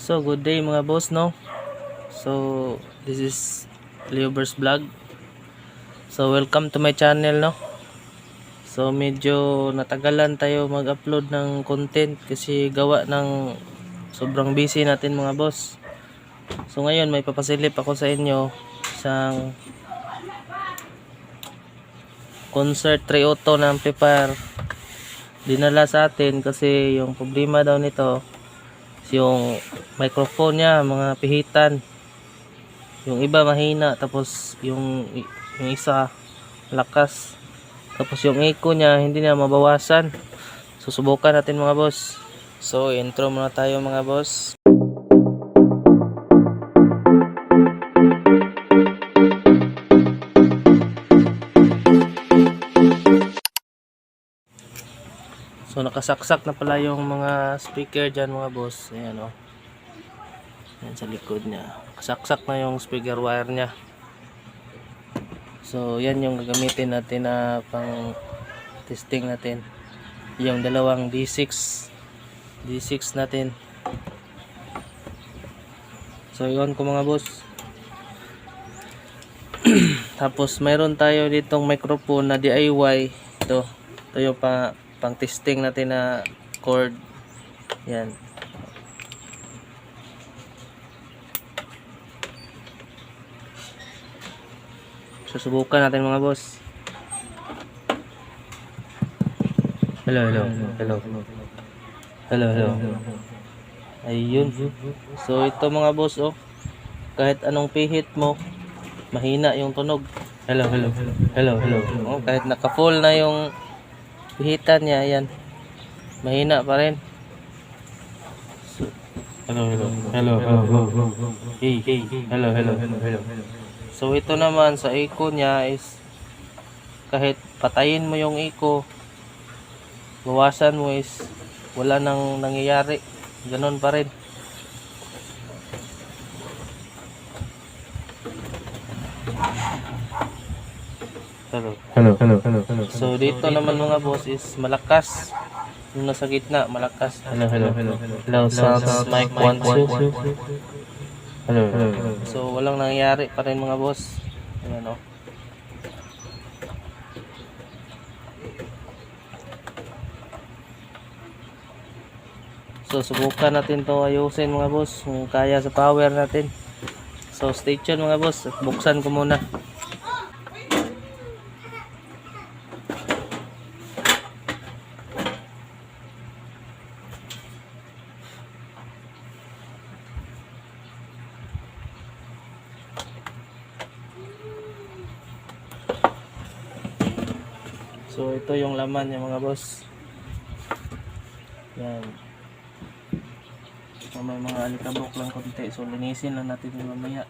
So, good day mga boss, no? So, this is Leover's Vlog. So, welcome to my channel, no? So, medyo natagalan tayo mag-upload ng content kasi gawa ng sobrang busy natin mga boss. So, ngayon may papasilip ako sa inyo isang concert 3 auto na amplifier dinala sa atin kasi yung problema daw nito yung microphone niya mga pihitan. Yung iba mahina. Tapos yung yung isa lakas. Tapos yung echo niya hindi na mabawasan. Susubukan natin mga boss. So intro muna tayo mga boss So nakasaksak na pala yung mga speaker dyan mga boss. Ayan o. Ayan sa likod niya. Nakasaksak na yung speaker wire niya. So yan yung gagamitin natin na pang testing natin. Yung dalawang D6. D6 natin. So yun ko mga boss. Tapos mayroon tayo ditong microphone na DIY. Ito. Ito yung pa pang testing natin na cord. Yan. Susubukan natin mga boss. Hello hello. Hello. Hello hello. Ayun. So ito mga boss oh. Kahit anong pihit mo mahina yung tunog. Hello hello. Hello hello. Oh, kahit naka full na yung pihitan niya yan mahina pa rin. Hello hello. Hello hello. Hello hey hey. Hello hello. Hello so ito naman sa echo niya is kahit patayin mo yung echo bawasan mo is wala nang nangyayari. Ganun pa rin hello Hello, hello, hello, hello. So dito naman mga boss is malakas. Yung nasa gitna, malakas. Hello, hello, hello. Hello, sounds mic 1, 2. Hello, hello. So walang nangyayari pa rin mga boss. Ayan o. So subukan natin to ayusin mga boss kung kaya sa power natin. So stay tuned mga boss. Buksan ko muna. So ito yung laman niya mga boss. Yan. So, may mga alikabok lang konti. So linisin lang natin yung mamaya.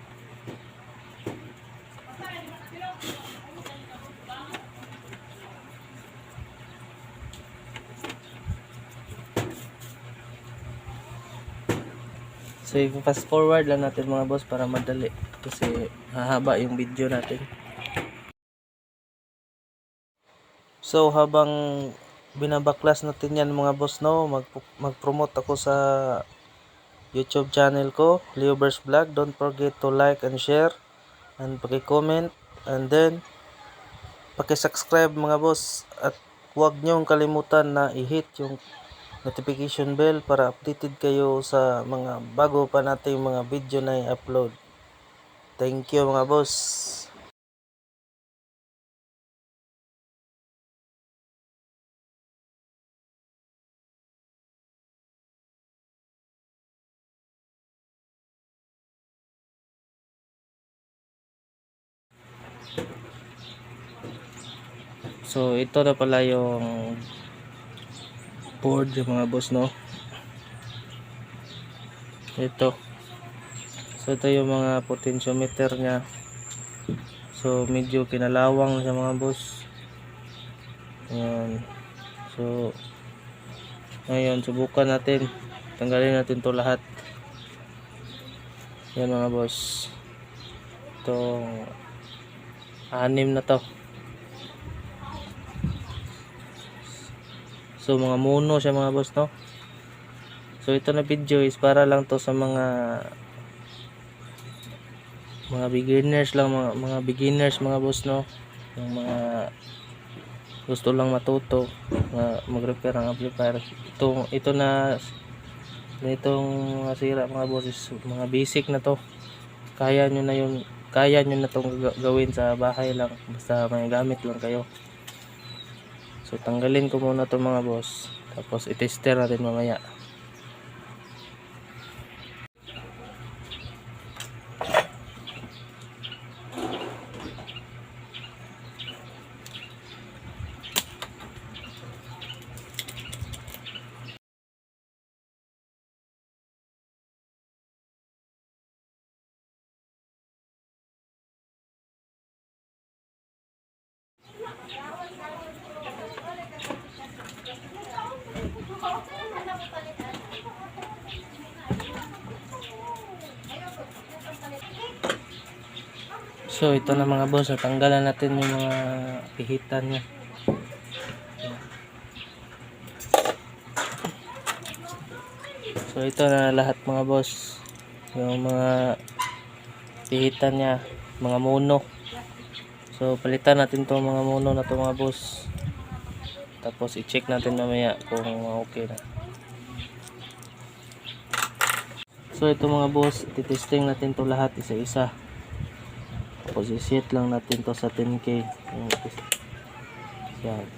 So i-fast forward lang natin mga boss para madali. Kasi hahaba yung video natin. So habang binabaklas natin yan mga boss no, mag mag-promote ako sa YouTube channel ko, Leover's Vlog. Don't forget to like and share and paki-comment and then paki-subscribe mga boss at huwag niyong kalimutan na i-hit yung notification bell para updated kayo sa mga bago pa nating mga video na i-upload. Thank you mga boss. So ito na pala yung board yung mga boss no. Ito. So ito yung mga potentiometer niya. So medyo kinalawang sa mga boss. Ayan. So ngayon subukan natin. Tanggalin natin to lahat. Yan mga boss. Itong anim na to. So mga mono siya mga boss no. So ito na video is para lang to sa mga mga beginners lang mga, mga beginners mga boss no? Yung mga gusto lang matuto na mag-repair ng amplifier. Ito ito na nitong mga sira mga boss is mga basic na to. Kaya nyo na yun kaya nyo na tong ga- gawin sa bahay lang. Basta may gamit lang kayo so tanggalin ko muna to mga boss. Tapos itester natin mamaya So ito na mga boss, natanggalan natin yung mga pihitan niya. So ito na lahat mga boss. Yung mga pihitan niya, mga muno. So palitan natin to mga muno na to mga boss. Tapos i-check natin mamaya kung okay na. So ito mga boss, titesting natin to lahat isa-isa. Tapos lang natin to sa 10k. Yung test- Yan.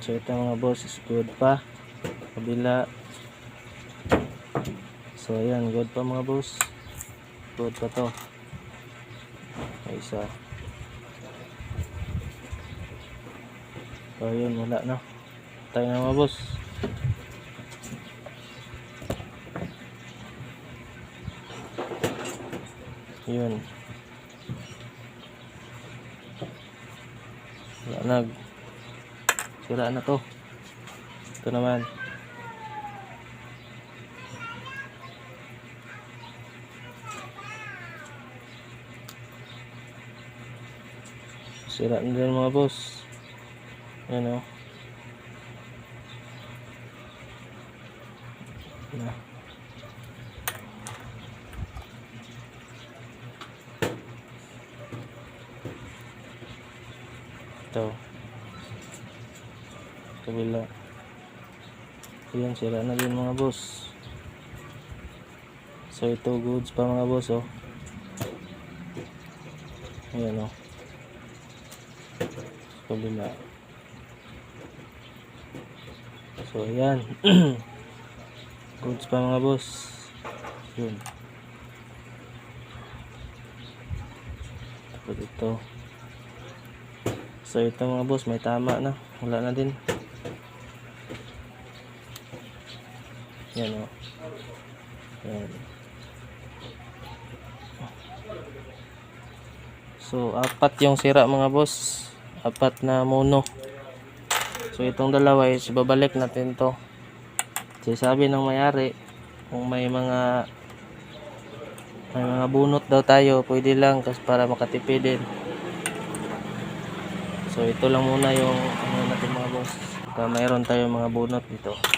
So ito mga boss is good pa. Kabila. So ayan, good pa mga boss. Good pa to. May isa. So yun, wala na. Tayo na mga boss. Yun. Wala nag. Sira na to. Ito naman. Sira na din mga boss. Yan o. Na. Ito. Kabila. Ayan, sira na din mga boss. So ito goods pa mga boss oh. Ayan oh. Kabila. So ayan. goods pa mga boss. Yun. Tapos ito. So ito mga boss, may tama na. Wala na din. Yan o. Yan. So, apat yung sira mga boss. Apat na mono. So, itong dalawa is babalik natin to. Kasi sabi ng mayari, kung may mga may mga bunot daw tayo, pwede lang kasi para makatipid din. So, ito lang muna yung ano natin mga boss. Baka mayroon tayo mga bunot dito.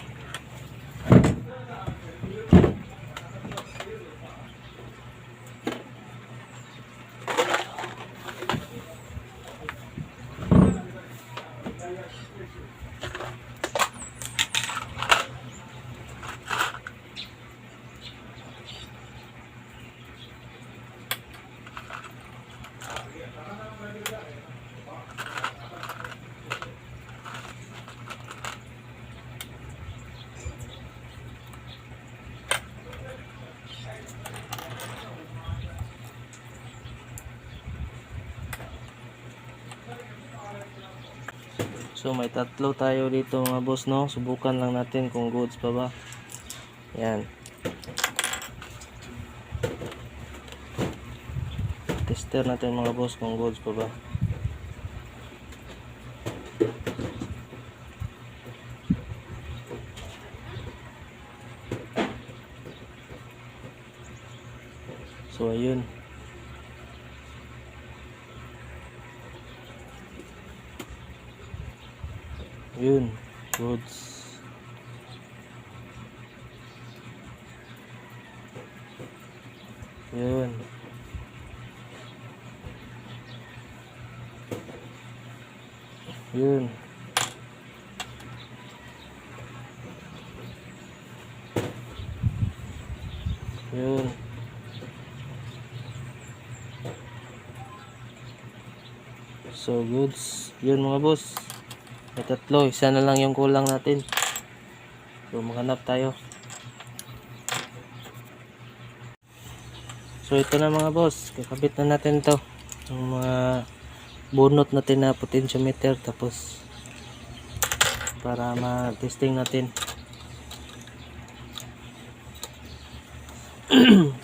So may tatlo tayo dito mga boss no. Subukan lang natin kung goods pa ba. Yan. Tester natin mga boss kung goods pa ba. So ayun. Yun. Goods. Yun. Yun. Yun. So goods. Yun mga boss. May tatlo. Isa na lang yung kulang natin. So maghanap tayo. So ito na mga boss. Kakabit na natin to. Yung mga bunot natin na potentiometer tapos para ma-testing natin.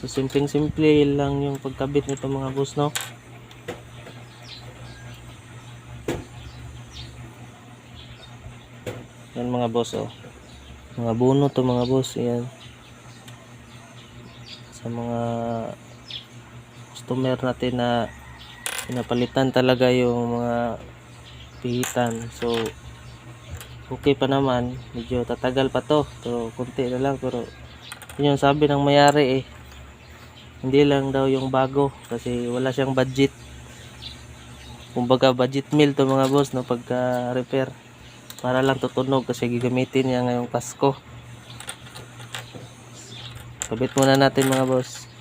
so simpleng simple lang yung pagkabit nito mga boss no. Mga boss oh. Mga bunot to mga boss. Yan. Sa mga customer natin na pinapalitan talaga yung mga pihitan. So, okay pa naman. Medyo tatagal pa to. Pero, kunti na lang. Pero, yun yung sabi ng mayari eh. Hindi lang daw yung bago. Kasi wala siyang budget. Kumbaga, budget meal to mga boss no, pagka repair. Para lang tutunog kasi gagamitin niya ngayong Pasko. Kabit muna natin mga boss.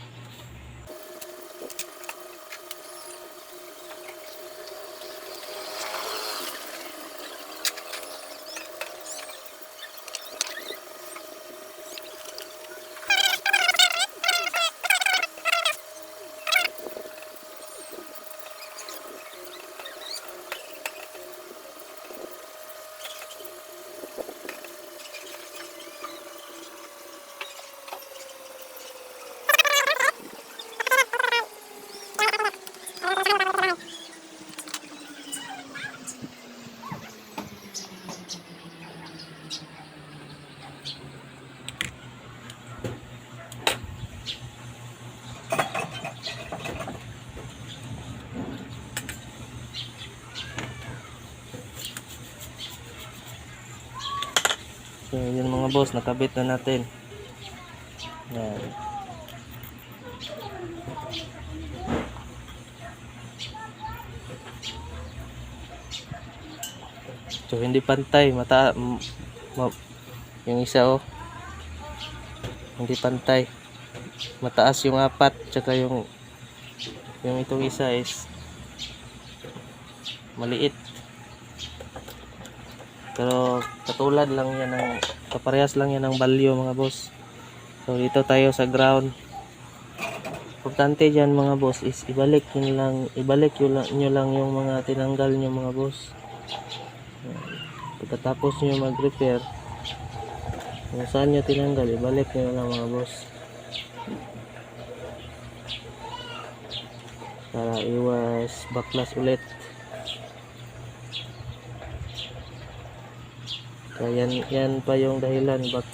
Yun mga boss, nakabit na natin. Yan. So, hindi pantay. Mata yung isa oh. Hindi pantay. Mataas yung apat. Tsaka yung yung itong isa is maliit. Pero katulad lang yan ng kaparehas lang yan ng value mga boss. So dito tayo sa ground. Importante diyan mga boss is ibalik nyo lang, ibalik nyo lang, yung mga tinanggal nyo mga boss. Pagkatapos nyo mag-repair, kung saan nyo tinanggal, ibalik nyo lang mga boss. Para iwas backlash ulit. Kaya yan, pa yung dahilan bak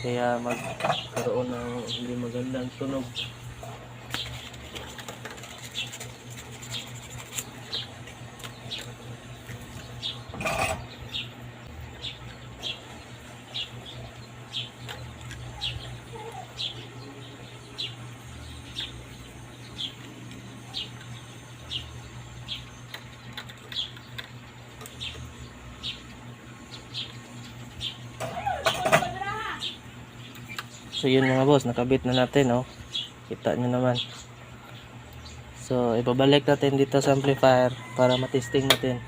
kaya magkaroon ng hindi magandang tunog. So yun mga boss, nakabit na natin oh. Kita nyo naman. So ibabalik natin dito sa amplifier para matesting natin.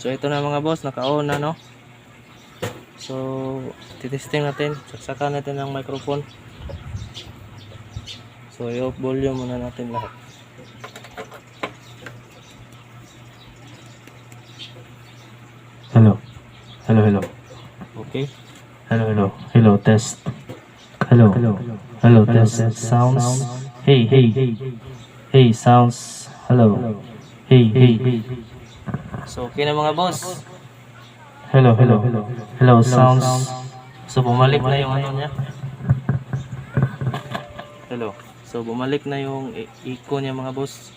So ito na mga boss, naka-on na no. So titesting natin, saksakan natin ng microphone. So i-off volume muna natin lahat. Hello. Hello, hello. Okay. Hello, hello. Hello, test. Hello. Hello. Hello, test. Sounds. Hey, hey. Hey, sounds. Hello. Hey, hey. So okay na mga boss. Hello, hello. Hello, sounds. So, bumalik na yung ano niya. Hello. So bumalik na yung i- echo niya mga boss.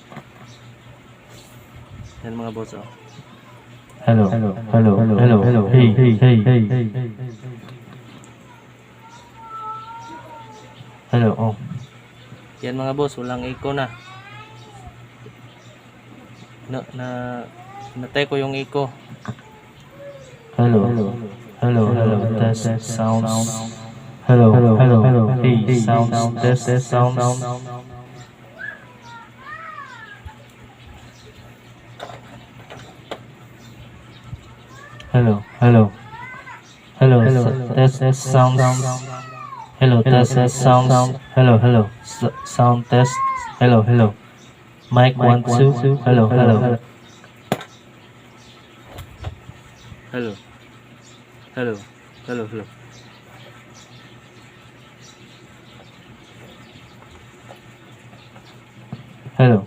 Yan mga boss oh. Hello. Hello. Hello. Hello. Hello. Hey, hey, hey. Hello. Oh. Yan mga boss, walang echo na. Na, na natay ko yung echo. Hello. Hello. Hello. Test sounds. Hello. Hello. Hello. Hey, sounds. Test sounds. Hello. Hello. Hello. Hello. Test sounds. Hello. Test sounds. Hello. Hello. Sound test. Hello. Hello. Mic one two. Hello. Hello. Hello. Hello. Hello, hello. Hello. Hello.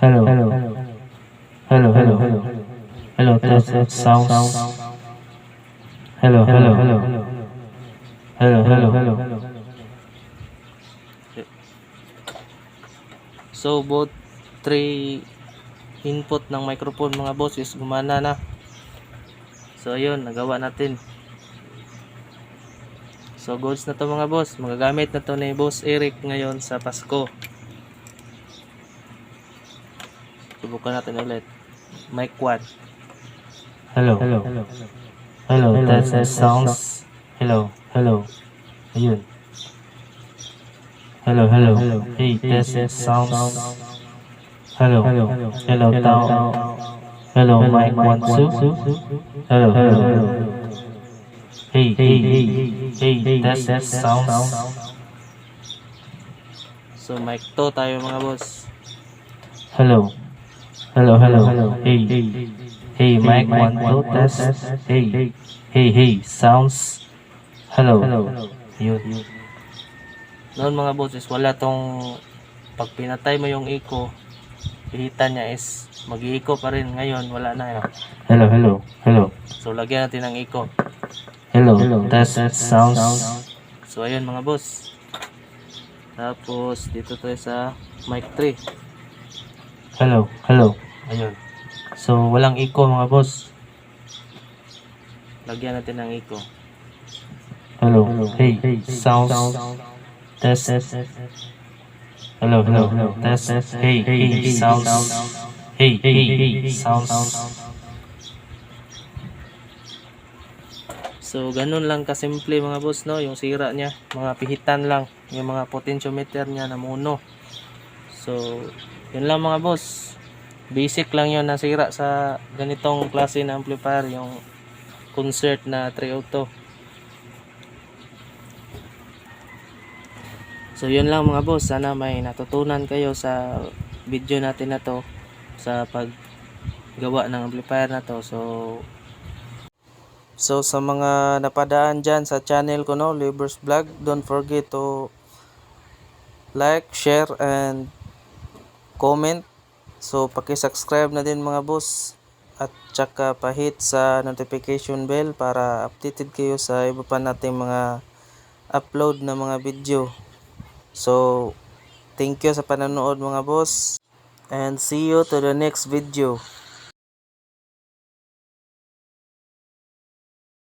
Hello. Hello. Hello. Hello. Hello. Test sounds. Hello. Hello. Hello. Hello. Hello. Hello. So both three input ng microphone mga boss is gumana na. So ayun, nagawa natin. So goods na to mga boss. Magagamit na to ni Boss Eric ngayon sa Pasko. Subukan natin ulit. Mic 1. Hello. Hello. Hello. Test sounds. Hello. Hello. Ayun. Hello. Hello. Hey. Test sounds. Hello. Hello. Hello. Tao. Hello. Mic one two. Hello. Hello. Hey. Hey. Hey. Hey. Test sounds. So mic 2 tayo mga boss. Hello. Hello, hello. Hey. Hey, mic one, two, test. Hey. Hey, hey, sounds. Hello. Yun. Noon mga boss is wala tong pag pinatay mo yung echo, pihita niya is mag-echo pa rin. Ngayon wala na yun. Hello, hello. Hello. So lagyan natin ng echo. Hello. Test sounds. So ayun mga boss. Tapos dito tayo sa mic 3. Hello. Hello. Ayun. So, walang echo mga boss. Lagyan natin ng echo. Hello. Hey. Sounds. Test. Hello, hello. Test. Hey, hey, sounds. Hey, hey, hey, sounds. So ganun lang kasimple mga boss no, yung sira niya, mga pihitan lang, yung mga potentiometer niya na mono. So yun lang mga boss. Basic lang yun nasira sa ganitong klase na amplifier, yung concert na 3 So yun lang mga boss, sana may natutunan kayo sa video natin na to sa paggawa ng amplifier na to. So So sa mga napadaan dyan sa channel ko no, Libers Vlog, don't forget to like, share, and comment. So paki-subscribe na din mga boss at tsaka pahit sa notification bell para updated kayo sa iba pa nating mga upload na mga video. So thank you sa panonood mga boss and see you to the next video.